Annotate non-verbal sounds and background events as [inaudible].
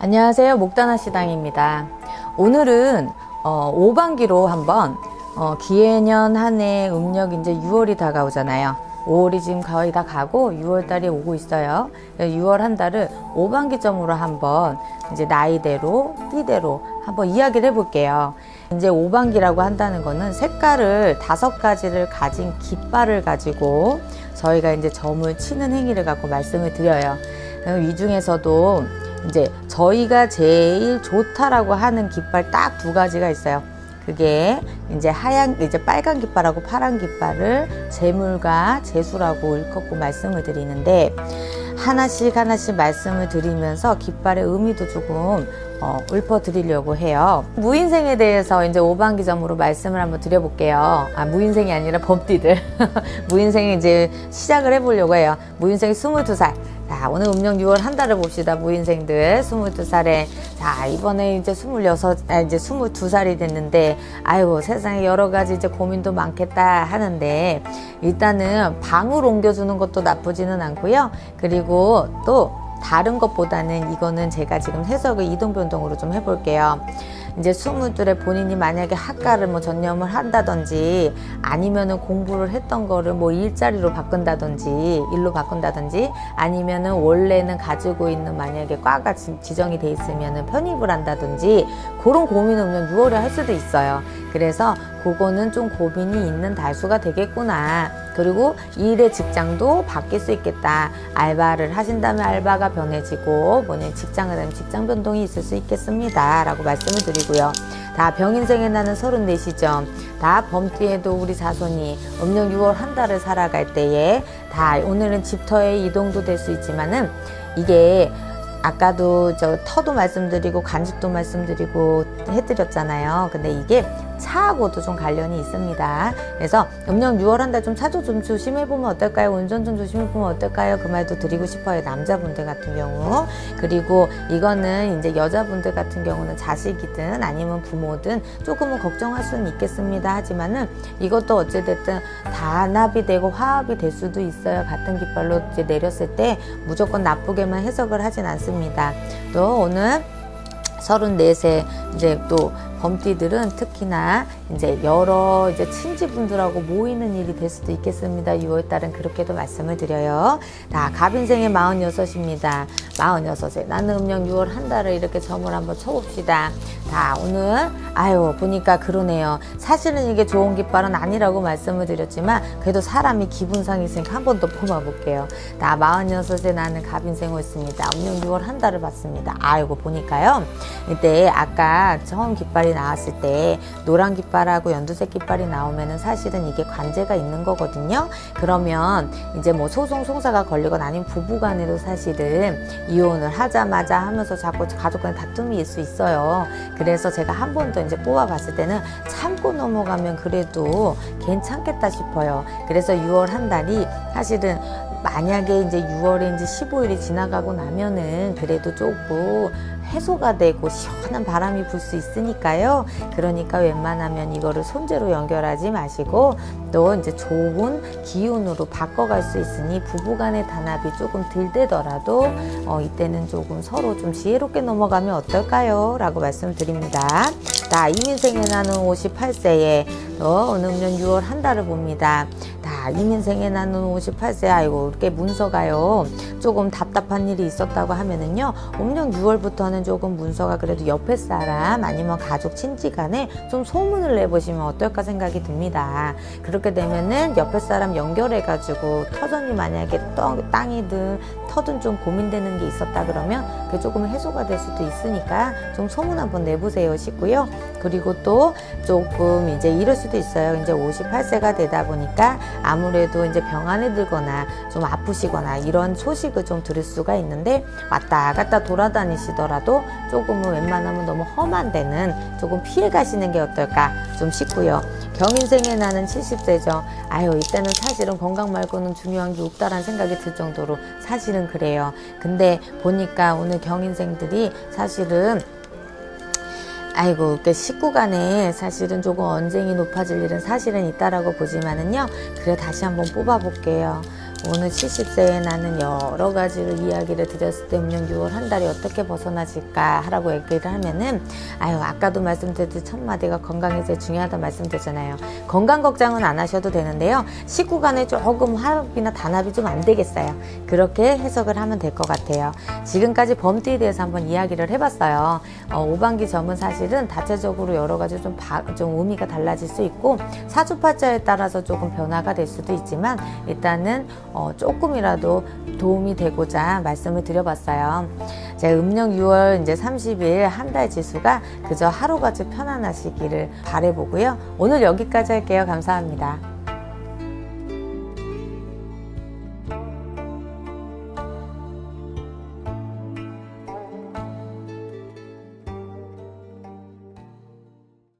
안녕하세요. 목다나 시당입니다. 오늘은 어, 5반기로 한번 어, 기해년 한 해 음력 이제 6월이 다가오잖아요. 5월이 지금 거의 다 가고 6월 달이 오고 있어요. 6월 한 달을 5반기점으로 한번 이제 나이대로 띠대로 한번 이야기를 해볼게요. 이제 5반기라고 한다는 거는 색깔을 다섯 가지를 가진 깃발을 가지고 저희가 이제 점을 치는 행위를 갖고 말씀을 드려요. 이 중에서도 이제 저희가 제일 좋다라고 하는 깃발 딱 두 가지가 있어요. 그게 이제 하얀 이제 빨간 깃발하고 파란 깃발을 재물과 재수라고 일컫고 말씀을 드리는데 하나씩 하나씩 말씀을 드리면서 깃발의 의미도 조금 어, 읊어 드리려고 해요. 무인생에 대해서 이제 5반 기점으로 말씀을 한번 드려볼게요. 아, 무인생이 아니라 범띠들. [laughs] 무인생이 이제 시작을 해보려고 해요. 무인생이 22살. 자, 오늘 음력 6월 한 달을 봅시다. 무인생들 22살에 자, 이번에 이제 26, 아, 이제 22살이 됐는데 아이고, 세상에 여러 가지 이제 고민도 많겠다 하는데 일단은 방을 옮겨 주는 것도 나쁘지는 않고요. 그리고 또 다른 것보다는 이거는 제가 지금 해석을 이동 변동으로 좀 해볼게요. 이제 스물둘에 본인이 만약에 학과를 뭐 전념을 한다든지 아니면은 공부를 했던 거를 뭐 일자리로 바꾼다든지 일로 바꾼다든지 아니면은 원래는 가지고 있는 만약에 과가 지- 지정이 돼 있으면은 편입을 한다든지 그런 고민은 6월에 할 수도 있어요. 그래서 그거는 좀 고민이 있는 달수가 되겠구나. 그리고 일의 직장도 바뀔 수 있겠다. 알바를 하신다면 알바가 변해지고, 뭐냐, 직장을 하면 직장 변동이 있을 수 있겠습니다. 라고 말씀을 드리고 요. 다 병인생에 나는 34시점. 다 범띠에도 우리 자손이 음력 6월 한 달을 살아갈 때에 다 오늘은 집터의 이동도 될 수 있지만은 이게 아까도 저 터도 말씀드리고 간직도 말씀드리고 해드렸잖아요. 근데 이게 차하고도 좀 관련이 있습니다. 그래서 음력 6월 한 달 좀 차도 좀 조심해 보면 어떨까요? 운전 좀 조심해 보면 어떨까요? 그 말도 드리고 싶어요. 남자분들 같은 경우. 그리고 이거는 이제 여자분들 같은 경우는 자식이든 아니면 부모든 조금은 걱정할 수는 있겠습니다. 하지만은 이것도 어찌됐든 단합이 되고 화합이 될 수도 있어요. 같은 깃발로 이제 내렸을 때 무조건 나쁘게만 해석을 하진 않습니다. 또 오늘 34세 이제 또 범띠들은 특히나 이제 여러 이제 친지분들하고 모이는 일이 될 수도 있겠습니다. 6월 달은 그렇게도 말씀을 드려요. 자, 갑인생의 46입니다. 46세. 나는 음력 6월 한 달을 이렇게 점을 한번 쳐봅시다. 자, 오늘 아유 보니까 그러네요. 사실은 이게 좋은 깃발은 아니라고 말씀을 드렸지만 그래도 사람이 기분상이 있으니까 한 번 더 뽑아볼게요. 자, 46세 나는 갑인생을 있습니다. 음력 6월 한 달을 봤습니다. 아이고 보니까요. 이때 아까 처음 깃발이 나왔을 때 노란 깃발 하고 연두색 깃발이 나오면은 사실은 이게 관제가 있는 거거든요. 그러면 이제 뭐 소송 송사가 걸리거나 아니면 부부간에도 사실은 이혼을 하자마자 하면서 자꾸 가족 간에 다툼이 있을 수 있어요. 그래서 제가 한 번 더 이제 뽑아봤을 때는 참고 넘어가면 그래도 괜찮겠다 싶어요. 그래서 6월 한 달이 사실은 만약에 이제 6월에 이제 15일이 지나가고 나면은 그래도 조금 해소가 되고 시원한 바람이 불 수 있으니까요. 그러니까 웬만하면 이거를 손재로 연결하지 마시고 또 이제 좋은 기운으로 바꿔갈 수 있으니 부부간의 단합이 조금 들되더라도 어, 이때는 조금 서로 좀 지혜롭게 넘어가면 어떨까요? 라고 말씀드립니다. 자, 이민생에 나는 58세에 어, 어느 년 6월 한 달을 봅니다. 자, 이민생에 나는 58세 아이고 이렇게 문서가요. 조금 답답한 일이 있었다고 하면은요. 음력 6월부터는 조금 문서가 그래도 옆에 사람 아니면 가족 친지 간에 좀 소문을 내보시면 어떨까 생각이 듭니다. 그렇게 되면은 옆에 사람 연결해 가지고 터전이 만약에 땅, 땅이든 터든 좀 고민되는 게 있었다 그러면 그게 조금 해소가 될 수도 있으니까 좀 소문 한번 내보세요 싶고요. 그리고 또 조금 이제 이럴 수도 있어요. 이제 58세가 되다 보니까 아무 래도 이제 병안에 들거나 좀 아프시거나 이런 소식을 좀 들을 수가 있는데 왔다 갔다 돌아다니시더라도 조금은 웬만하면 너무 험한 데는 조금 피해 가시는 게 어떨까 좀 싶고요. 경인생에 나는 70세죠. 아유, 이때는 사실은 건강 말고는 중요한 게 없다라는 생각이 들 정도로 사실은 그래요. 근데 보니까 오늘 경인생들이 사실은 아이고, 그 식구 간에 사실은 조금 언쟁이 높아질 일은 사실은 있다라고 보지만은요. 그래, 다시 한번 뽑아볼게요. 오늘 70세에 나는 여러 가지로 이야기를 드렸을 때 음력 6월 한 달이 어떻게 벗어나질까 하라고 얘기를 하면은 아유 아까도 말씀드렸듯이 첫 마디가 건강이 제일 중요하다 말씀드렸잖아요. 건강 걱정은 안 하셔도 되는데요. 식구 간에 조금 화합이나 단합이 좀 안 되겠어요. 그렇게 해석을 하면 될 것 같아요. 지금까지 범띠에 대해서 한번 이야기를 해봤어요. 어, 오반기 점은 사실은 다체적으로 여러 가지 좀, 바- 좀 의미가 달라질 수 있고 사주팔자에 따라서 조금 변화가 될 수도 있지만 일단은 어, 조금이라도 도움이 되고자 말씀을 드려봤어요. 제 음력 6월 이제 30일 한 달 지수가 그저 하루가 좀 편안하시기를 바래보고요. 오늘 여기까지 할게요. 감사합니다.